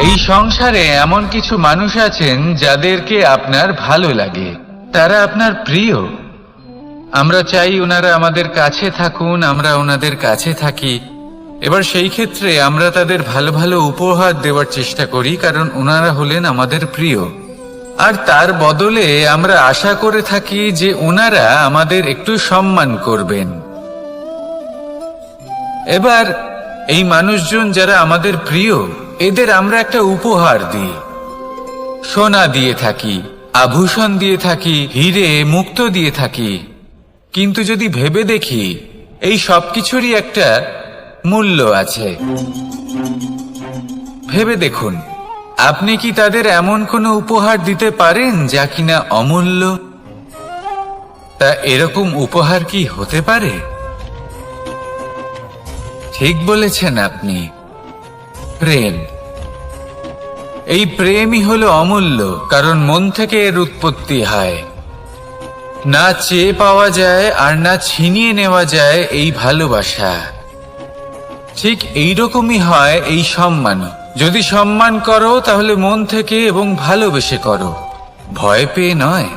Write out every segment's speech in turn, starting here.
এই সংসারে এমন কিছু মানুষ আছেন যাদেরকে আপনার ভালো লাগে। তারা আপনার প্রিয়। আমরা চাই ওনারা আমাদের কাছে থাকুন, আমরা ওনাদের কাছে থাকি। এবার সেই ক্ষেত্রে আমরা তাদের ভালো ভালো উপহার দেওয়ার চেষ্টা করি, কারণ ওনারা হলেন আমাদের প্রিয়। আর তার বদলে আমরা আশা করে থাকি যে ওনারা আমাদের একটু সম্মান করবেন। এবার এই মানুষজন যারা আমাদের প্রিয় এদের আমরা একটা উপহার দিই। সোনা দিয়ে থাকি, আভূষণ দিয়ে থাকি, হিরে মুক্ত দিয়ে থাকি। কিন্তু যদি ভেবে দেখি, এই সব কিছুরই একটা মূল্য আছে। ভেবে দেখুন, আপনি কি তাদের এমন কোনো উপহার দিতে পারেন যা কিনা অমূল্য? তা এরকম উপহার কি হতে পারে? ঠিক বলেছেন আপনি। প্রেম। এই প্রেমই হলো অমূল্য, কারণ মন থেকে এর উৎপত্তি হয়। না চেয়ে পাওয়া যায়, আর না ছিনিয়ে নেওয়া যায় এই ভালোবাসা। ঠিক এইরকমই হয় এই সম্মান। যদি সম্মান করো, তাহলে মন থেকে এবং ভালোবেসে করো। ভয় পেয়ে নয়।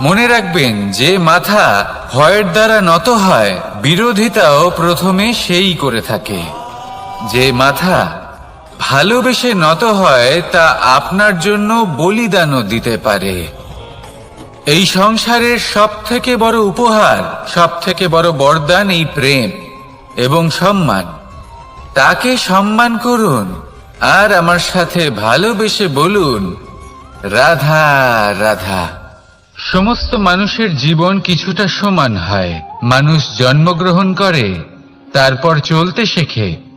মনে রাখবেন, যে মাথা ভয়ের দ্বারা নত হয়, বিরোধিতাও প্রথমে সেই করে থাকে। যে মাথা ভালোবেসে নত হয়, তা আপনার জন্য বলিদানও দিতে পারে। এই সংসারের সব থেকে বড় উপহার সব থেকে বড় বরদান এই প্রেম এবং সম্মান। তাকে সম্মান করুন আর আমার সাথে ভালোবেসে বলুন, রাধা রাধা। সমস্ত মানুষের জীবন কিছুটা সমান হয়। মানুষ জন্মগ্রহণ করে, তারপর চলতে শেখে।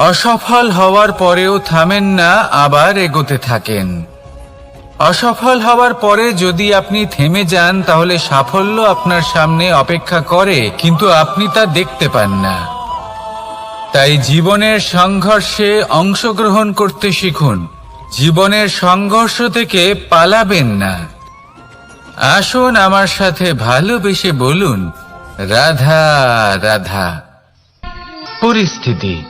অসফল হওয়ার পরেও থামেন না, আবার এগোতে থাকেন। অসফল হওয়ার পরে যদি আপনি থেমে যান, তাহলে সাফল্য আপনার সামনে অপেক্ষা করে, কিন্তু আপনি তা দেখতে পান না। তাই জীবনের সংঘর্ষে অংশগ্রহণ করতে শিখুন। জীবনের সংঘর্ষ থেকে পালাবেন না। আসুন আমার সাথে ভালোবেসে বলুন, রাধা রাধা। পরিস্থিতি।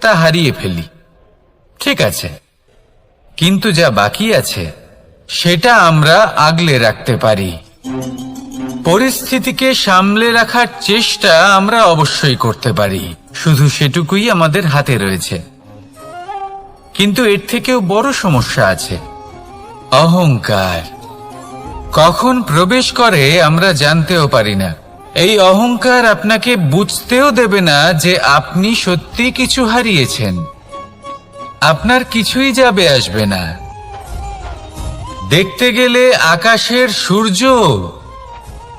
তা হারিয়ে ফেলি। ঠিক আছে। কিন্তু যা বাকি আছে, সেটা আমরা আগলে রাখতে পারি। পরিস্থিতিকে সামলে রাখার চেষ্টা আমরা অবশ্যই করতে পারি। শুধু সেটুকুই আমাদের হাতে রয়েছে। কিন্তু এর থেকেও বড় সমস্যা আছে। অহংকার। কখন প্রবেশ করে আমরা জানতেও পারি না। এই অহংকার আপনাকে বুঝতেও দেবে না যে আপনি সত্যি কিছু হারিয়েছেন। আপনার কিছুই যাবে আসবে না। দেখতে গেলে আকাশের সূর্য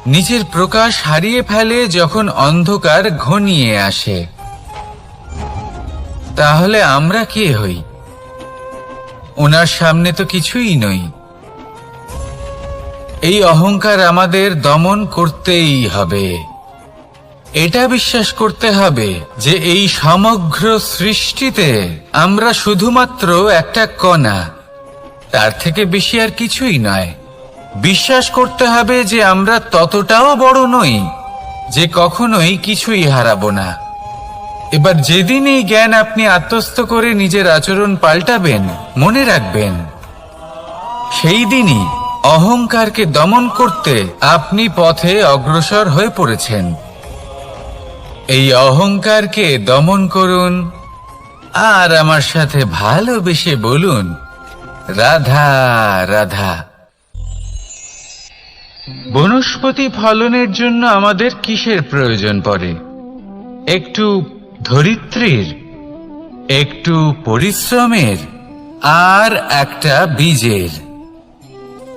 নিজের প্রকাশ হারিয়ে ফেলে যখন অন্ধকার ঘনিয়ে আসে। তাহলে আমরা কে হই? ওনার সামনে তো কিছুই নই এই অহংকার আমাদের দমন করতেই হবে। এটা বিশ্বাস করতে হবে যে এই সমগ্র সৃষ্টিতে আমরা শুধুমাত্র একটা কণা। তার থেকে বেশি আর কিছুই নয়। বিশ্বাস করতে হবে যে আমরা ততটাও বড় নই যে কখনোই কিছুই হারাবো না। এবার যেদিন এই জ্ঞান আপনি আত্মস্থ করে নিজের আচরণ পাল্টাবেন, মনে রাখবেন, সেই দিনই অহংকারকে দমন করতে আপনি পথে অগ্রসর হয়ে পড়েছেন। এই অহংকারকে দমন করুন আর আমার সাথে ভালোবেসে বলুন, রাধা রাধা। বনস্পতি ফলনের জন্য আমাদের কিসের প্রয়োজন পড়ে? একটু ধরিত্রীর, একটু পরিশ্রমের, আর একটা বীজের।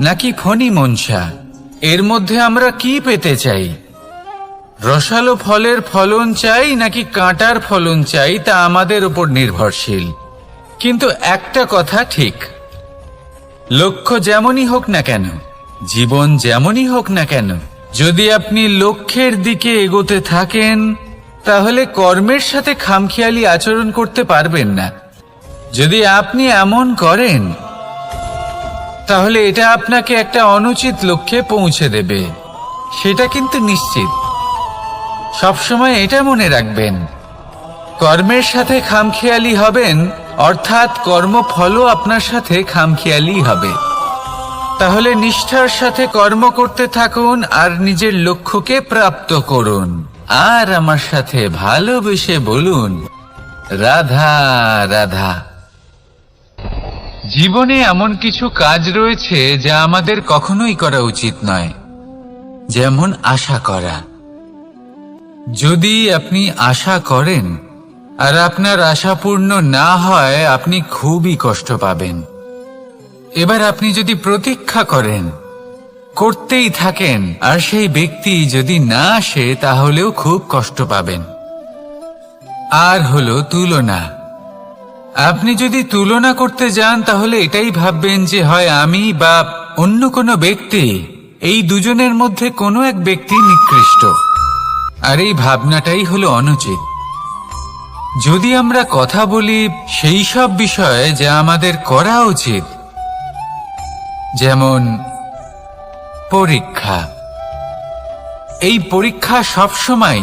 নাকি ফণি মনসা? এর মধ্যে আমরা কি পেতে চাই? রসালো ফলের ফলন চাই নাকি কাঁটার ফলন চাই তা আমাদের উপর নির্ভরশীল। কিন্তু একটা কথা ঠিক। লক্ষ্য যেমনই হোক না কেন, জীবন যেমনই হোক না কেন, যদি আপনি লক্ষ্যের দিকে এগোতে থাকেন, তাহলে কর্মের সাথে খামখেয়ালি আচরণ করতে পারবেন না। যদি আপনি এমন করেন তাহলে এটা আপনাকে একটা অনুচিত লক্ষ্যে পৌঁছে দেবে। সেটা কিন্তু নিশ্চিত। সবসময় এটা মনে রাখবেন। কর্মের সাথে খামখেয়ালি হবেন, অর্থাৎ কর্মফলও আপনার সাথে খামখেয়ালি হবে। তাহলে নিষ্ঠার সাথে কর্ম করতে থাকুন আর নিজের লক্ষ্যকে প্রাপ্ত করুন। আর আমার সাথে ভালোবেসে বলুন, রাধা রাধা। জীবনে এমন কিছু কাজ রয়েছে যা আমাদের কখনোই করা উচিত নয়। যেমন আশা করা। যদি আপনি আশা করেন আর আপনার আশা পূর্ণ না হয়, আপনি খুবই কষ্ট পাবেন। এবার আপনি যদি প্রতীক্ষা করেন, করতেই থাকেন, আর সেই ব্যক্তি যদি না আসে, তাহলেও খুব কষ্ট পাবেন। আর হলো তুলনা। আপনি যদি তুলনা করতে যান, তাহলে এটাই ভাববেন যে, হয় আমি বা অন্য কোনো ব্যক্তি, এই দুজনের মধ্যে কোনো এক ব্যক্তি নিকৃষ্ট। আর এই ভাবনাটাই হলো অনুচিত। যদি আমরা কথা বলি সেই সব বিষয়ে যা আমাদের করা উচিত, যেমন পরীক্ষা। এই পরীক্ষা সবসময়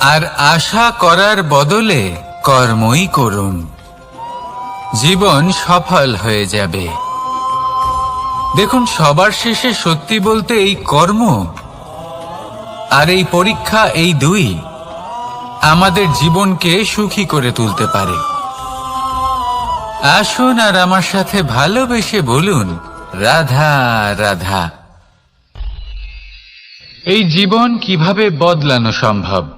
আর আশা করার বদলে কর্মই করুন। জীবন সফল হয়ে যাবে। দেখুন, সবার শেষে সত্যি বলতে এই কর্ম আর এই পরীক্ষা এই দুই আমাদের জীবনকে সুখী করে তুলতে পারে। আসুন আর আমার সাথে ভালোবেসে বলুন, রাধা রাধা। এই জীবন কীভাবে বদলানো সম্ভব?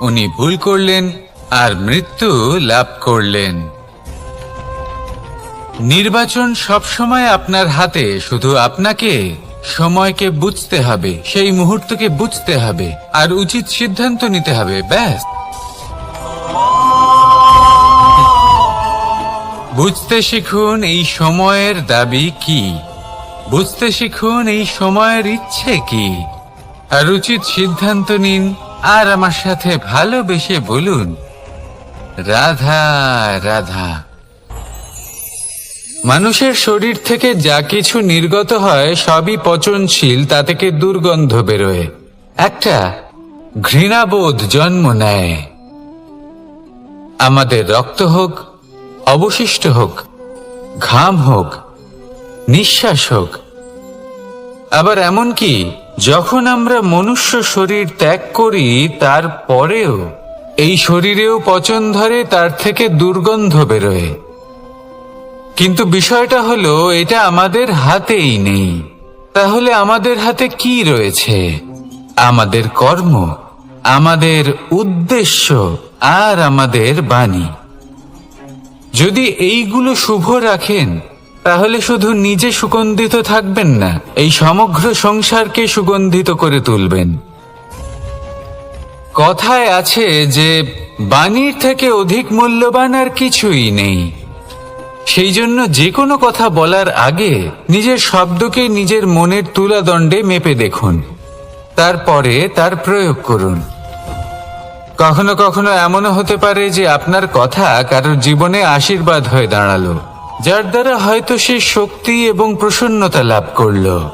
উনি ভুল করলেন আর মৃত্যু লাভ করলেন। নির্বাচন সবসময় আপনার হাতে, শুধু আপনাকে সময়কে বুঝতে হবে, সেই মুহূর্তকে বুঝতে হবে, আর উচিত সিদ্ধান্ত নিতে হবে, ব্যাস। বুঝতে শিখুন এই সময়ের দাবি কি। বুঝতে শিখুন এই সময়ের ইচ্ছে কি। আর উচিত সিদ্ধান্ত নিন আর আমার সাথে ভালোবেসে বলুন, রাধা রাধা। মানুষের শরীর থেকে যা কিছু নির্গত হয়, সবই পচনশীল, তা থেকে দুর্গন্ধ বেরোয়। একটা ঘৃণাবোধ জন্ম নেয়। আমাদের রক্ত হোক, অবশিষ্ট হোক, ঘাম হোক, নিঃশ্বাস হোক, আবার এমনকি যখন আমরা মনুষ্য শরীর ত্যাগ করি তারপরেও এই শরীরেও পচন ধরে, তার থেকে দুর্গন্ধ বেরোয়। কিন্তু বিষয়টা হলো, এটা আমাদের হাতেই নেই। তাহলে আমাদের হাতে কি রয়েছে? আমাদের কর্ম, আমাদের উদ্দেশ্য, আর আমাদের বাণী। যদি এইগুলো শুভ রাখেন তাহলে শুধু নিজে সুগন্ধিত থাকবেন না, এই সমগ্র সংসারকে সুগন্ধিত করে তুলবেন। কথায় আছে যে, বাণীর থেকে অধিক মূল্যবান আর কিছুই নেই। সেই জন্য যে কোনো কথা বলার আগে নিজের শব্দকে নিজের মনের তুলাদণ্ডে মেপে দেখুন। তারপরে তার প্রয়োগ করুন। কখনো কখনো এমনও হতে পারে যে আপনার কথা কারোর জীবনে আশীর্বাদ হয়ে দাঁড়াল। যার দ্বারা হয়তো সে শক্তি এবং প্রসন্নতা লাভ করল।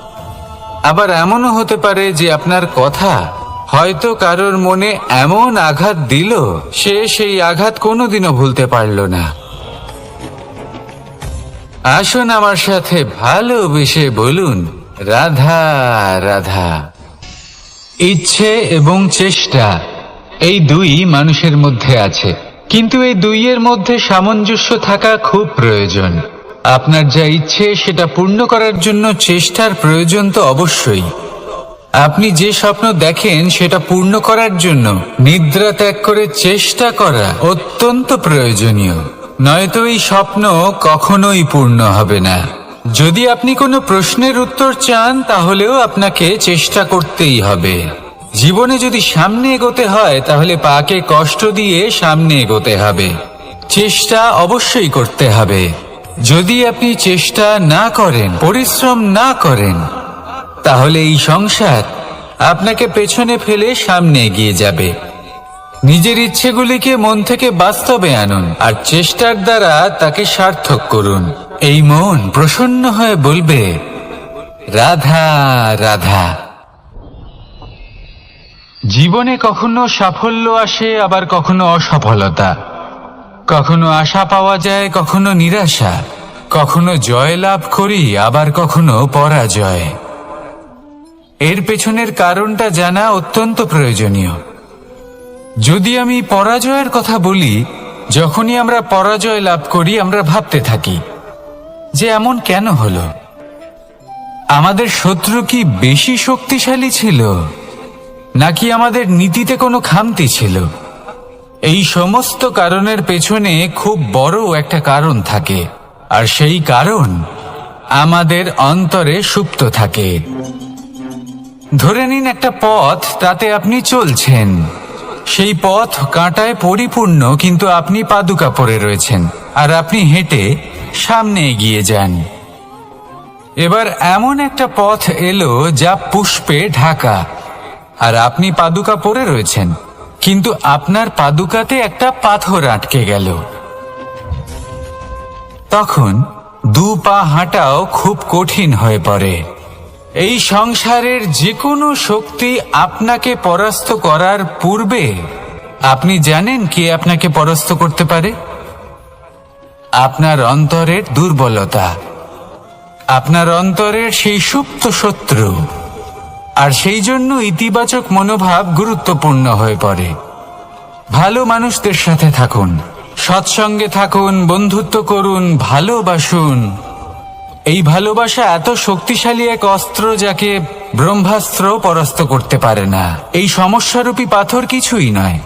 আবার এমনও হতে পারে যে আপনার কথা হয়তো কারোর মনে এমন আঘাত দিল, সে সেই আঘাত কোনোদিনও ভুলতে পারল না। আসুন আমার সাথে ভালোবেসে বলুন, রাধা রাধা। ইচ্ছে এবং চেষ্টা এই দুই মানুষের মধ্যে আছে। কিন্তু এই দুইয়ের মধ্যে সামঞ্জস্য থাকা খুব প্রয়োজন। আপনার যা ইচ্ছে, সেটা পূর্ণ করার জন্য চেষ্টার প্রয়োজন তো অবশ্যই। আপনি যে স্বপ্ন দেখেন, সেটা পূর্ণ করার জন্য নিদ্রা ত্যাগ করে চেষ্টা করা অত্যন্ত প্রয়োজনীয়। নয়তো এই স্বপ্ন কখনোই পূর্ণ হবে না। যদি আপনি কোনো প্রশ্নের উত্তর চান, তাহলেও আপনাকে চেষ্টা করতেই হবে। জীবনে যদি সামনে এগোতে হয়, তাহলে পাকে কষ্ট দিয়ে সামনে এগোতে হবে। চেষ্টা অবশ্যই করতে হবে। যদি আপনি চেষ্টা না করেন, পরিশ্রম না করেন, তাহলে এই সংসার আপনাকে পেছনে ফেলে সামনে এগিয়ে যাবে। নিজের ইচ্ছেগুলিকে মন থেকে বাস্তবে আনুন আর চেষ্টার দ্বারা তাকে সার্থক করুন। এই মন প্রসন্ন হয়ে বলবে, রাধা রাধা। জীবনে কখনো সাফল্য আসে, আবার কখনো অসফলতা। কখনো আশা পাওয়া যায়, কখনো নিরাশা। কখনো জয় লাভ করি, আবার কখনো পরাজয়। এর পেছনের কারণটা জানা অত্যন্ত প্রয়োজনীয়। যদি আমি পরাজয়ের কথা বলি, যখনই আমরা পরাজয় লাভ করি, আমরা ভাবতে থাকি, যে এমন কেন হলো? আমাদের শত্রু কি বেশি শক্তিশালী ছিল? নাকি আমাদের নীতিতে কোনো খামতি ছিল? এই সমস্ত কারণের পেছনে খুব বড় একটা কারণ থাকে, আর সেই কারণ আমাদের অন্তরে সুপ্ত থাকে। ধরে নিন একটা পথ, তাতে আপনি চলছেন। সেই পথ কাঁটায় পরিপূর্ণ, কিন্তু আপনি পাদুকা পরে রয়েছেন, আর আপনি হেঁটে সামনে এগিয়ে যান। এবার এমন একটা পথ এলো যা পুষ্পে ঢাকা আর আপনি পাদুকা পরে রয়েছেন। কিন্তু আপনার পাদুকাতে একটা পাথর আটকে গেল। তখন দু পা হাঁটাও খুব কঠিন হয়ে পড়ে। এই সংসারের যে কোনো শক্তি আপনাকে পরাস্ত করার পূর্বে আপনি জানেন কে আপনাকে পরাস্ত করতে পারে? আপনার অন্তরের দুর্বলতা। আপনার অন্তরের সেই সুপ্ত শত্রু। আর সেই জন্য ইতিবাচক মনোভাব গুরুত্বপূর্ণ হয়ে পড়ে। ভালো মানুষদের সাথে থাকুন, সৎসঙ্গে থাকুন, বন্ধুত্ব করুন, ভালোবাসুন। এই ভালোবাসা এত শক্তিশালী এক অস্ত্র যাকে ব্রহ্মাস্ত্র পরাস্ত করতে পারে না। এই সমস্যারূপী পাথর কিছুই নয়।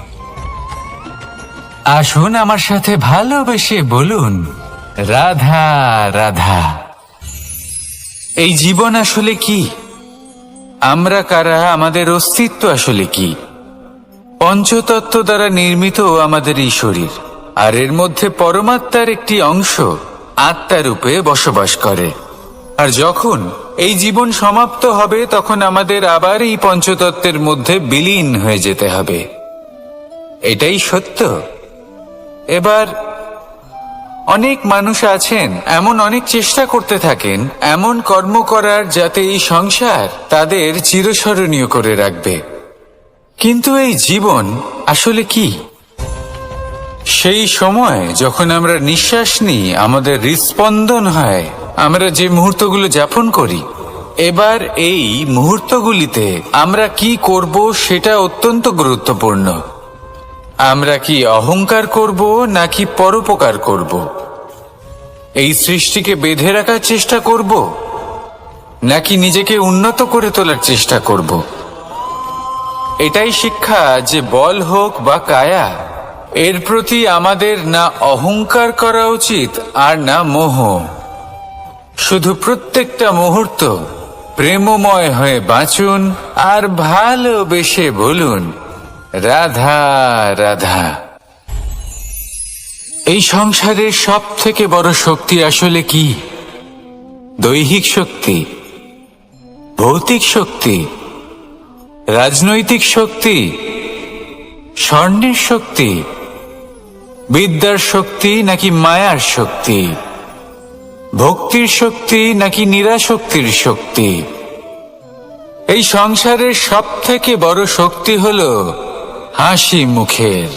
আসুন আমার সাথে ভালোবেসে বলুন, রাধা রাধা। এই জীবন আসলে কি? আমরা কারা, আমাদের অস্তিত্ব আসলে কি? পঞ্চতত্ত্ব দ্বারা নির্মিত আমাদের এই শরীর, আর এর মধ্যে পরমাত্মার একটি অংশ আত্মারূপে বসবাস করে। আর যখন এই জীবন সমাপ্ত হবে, তখন আমাদের আবার এই পঞ্চতত্ত্বের মধ্যে বিলীন হয়ে যেতে হবে। এটাই সত্য। এবার অনেক মানুষ আছেন, এমন অনেক চেষ্টা করতে থাকেন, এমন কর্ম করার যাতে এই সংসার তাদের চিরস্মরণীয় করে রাখবে। কিন্তু এই জীবন আসলে কি? সেই সময় যখন আমরা নিঃশ্বাস নিই, আমাদের হৃস্পন্দন হয়, আমরা যে মুহূর্তগুলো যাপন করি, এবার এই মুহূর্তগুলিতে আমরা কি করব সেটা অত্যন্ত গুরুত্বপূর্ণ। আমরা কি অহংকার করব নাকি পরোপকার করব? এই সৃষ্টিকে বেঁধে রাখার চেষ্টা করব? নাকি নিজেকে উন্নত করে তোলার চেষ্টা করব? এটাই শিক্ষা যে বল হোক বা কায়া, এর প্রতি আমাদের না অহংকার করা উচিত আর না মোহ। শুধু প্রত্যেকটা মুহূর্ত প্রেমময় হয়ে বাঁচুন আর ভালোবেসে বলুন। রাধা রাধা। এই সংসারের সব থেকে বড় শক্তি আসলে কি? দৈহিক শক্তি? ভৌতিক শক্তি? রাজনৈতিক শক্তি? স্বর্ণের শক্তি? বিদ্যার শক্তি নাকি মায়ার শক্তি? ভক্তির শক্তি নাকি নিরাশক্তির শক্তি? এই সংসারের সব থেকে বড় শক্তি হল হাসি মুখের।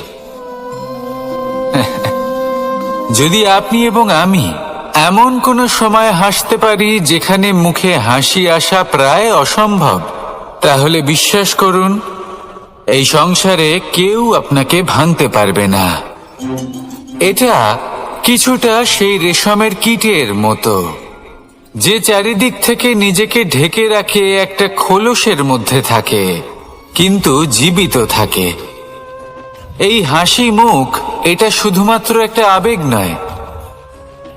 যদি আপনি এবং আমি এমন কোনো সময় হাসতে পারি যেখানে মুখে হাসি আসা প্রায় অসম্ভব, তাহলে বিশ্বাস করুন, এই সংসারে কেউ আপনাকে ভাঙতে পারবে না। এটা কিছুটা সেই রেশমের কীটের মতো, যে চারিদিক থেকে নিজেকে ঢেকে রাখে একটা খোলসের মধ্যে থাকে, কিন্তু জীবিত থাকে। এই হাসি মুখ, এটা শুধুমাত্র একটা আবেগ নয়।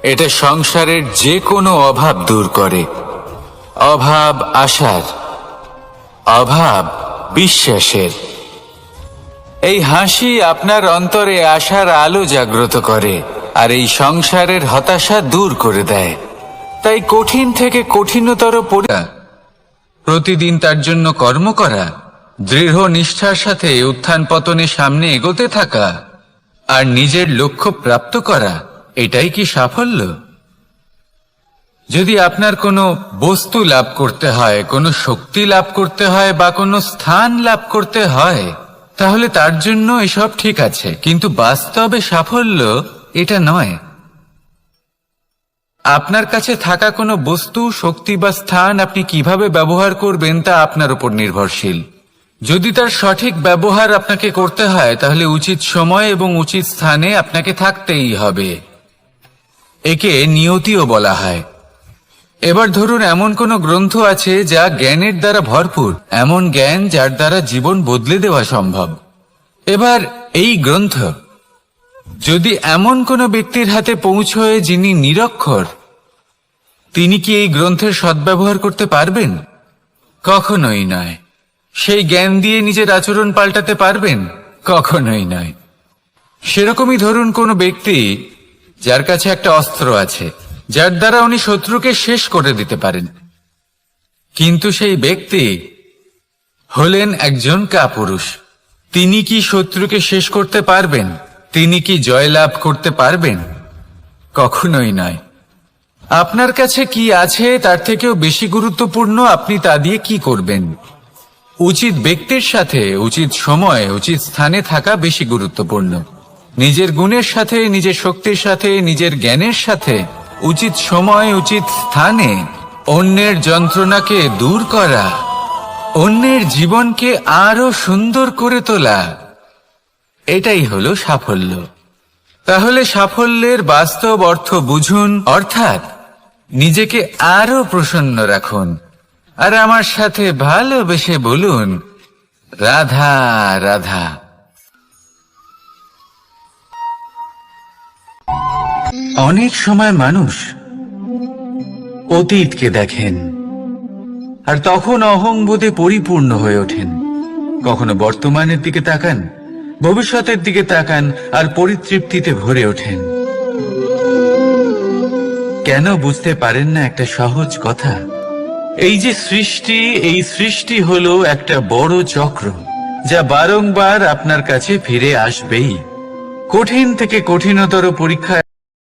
এটা সংসারের যে কোনো অভাব দূর করে। অভাব আশার, অভাব বিশ্বাসের। এই হাসি আপনার অন্তরে আশার আলো জাগ্রত করে, আর এই সংসারের হতাশা দূর করে দেয়। তাই কঠিন থেকে কঠিনতর পড়া প্রতিদিন তার জন্য কর্ম করা দৃঢ় নিষ্ঠার সাথে উত্থান পতনে সামনে এগোতে থাকা আর নিজের লক্ষ্য প্রাপ্ত করা, এটাই কি সাফল্য? যদি আপনার কোনো বস্তু লাভ করতে হয়, কোনো শক্তি লাভ করতে হয় বা কোনো স্থান লাভ করতে হয়, তাহলে তার জন্য এসব ঠিক আছে, কিন্তু বাস্তবে সাফল্য এটা নয়। আপনার কাছে থাকা কোনো বস্তু, শক্তি বা স্থান আপনি কীভাবে ব্যবহার করবেন তা আপনার উপর নির্ভরশীল। যদি তার সঠিক ব্যবহার আপনাকে করতে হয়, তাহলে উচিত সময় এবং উচিত স্থানে আপনাকে থাকতেই হবে। একে নিয়তিও বলা হয়। এবার ধরুন, এমন কোনো গ্রন্থ আছে যা জ্ঞানের দ্বারা ভরপুর, এমন জ্ঞান যার দ্বারা জীবন বদলে দেওয়া সম্ভব। এবার এই গ্রন্থ। যদি এমন কোনো ব্যক্তির হাতে পৌঁছয় যিনি নিরক্ষর, তিনি কি এই গ্রন্থের সদ্ব্যবহার করতে পারবেন? কখনোই নয়। সেই জ্ঞান দিয়ে নিজের আচরণ পাল্টাতে পারবেন? কখনোই নয়। সেরকমই ধরুন কোনো ব্যক্তি যার কাছে একটা অস্ত্র আছে, যার দ্বারা উনি শত্রুকে শেষ করে দিতে পারেন। কিন্তু সেই ব্যক্তি হলেন একজন কাপুরুষ। তিনি কি শত্রুকে শেষ করতে পারবেন? তিনি কি জয়লাভ করতে পারবেন? কখনোই নয়। আপনার কাছে কি আছে, তার থেকেও বেশি গুরুত্বপূর্ণ আপনি তা দিয়ে কি করবেন? উচিত ব্যক্তির সাথে, উচিত সময়, উচিত স্থানে থাকা বেশি গুরুত্বপূর্ণ। নিজের গুণের সাথে, নিজের শক্তির সাথে, নিজের জ্ঞানের সাথে, উচিত সময়, উচিত স্থানে, অন্যের যন্ত্রণাকে দূর করা, অন্যের জীবনকে আরও সুন্দর করে তোলা, এটাই হলো সাফল্য। তাহলে সাফল্যের বাস্তব অর্থ বুঝুন, অর্থাৎ নিজেকে আরও প্রসন্ন রাখুন। আর আমার সাথে ভালোবেসে বলুন, রাধা রাধা। অনেক সময় মানুষ অতীতকে দেখেন, আর তখন অহংবোধে পরিপূর্ণ হয়ে ওঠেন। কখনো বর্তমানের দিকে তাকান, ভবিষ্যতের দিকে তাকান, আর পরিতৃপ্তিতে ভরে ওঠেন। কেন বুঝতে পারেন না একটা সহজ কথা? এই যে সৃষ্টি, এই সৃষ্টি হলো একটা বড় চক্র, যা বারংবার আপনার কাছে ফিরে আসবেই। কঠিন থেকে কঠিনতর পরীক্ষা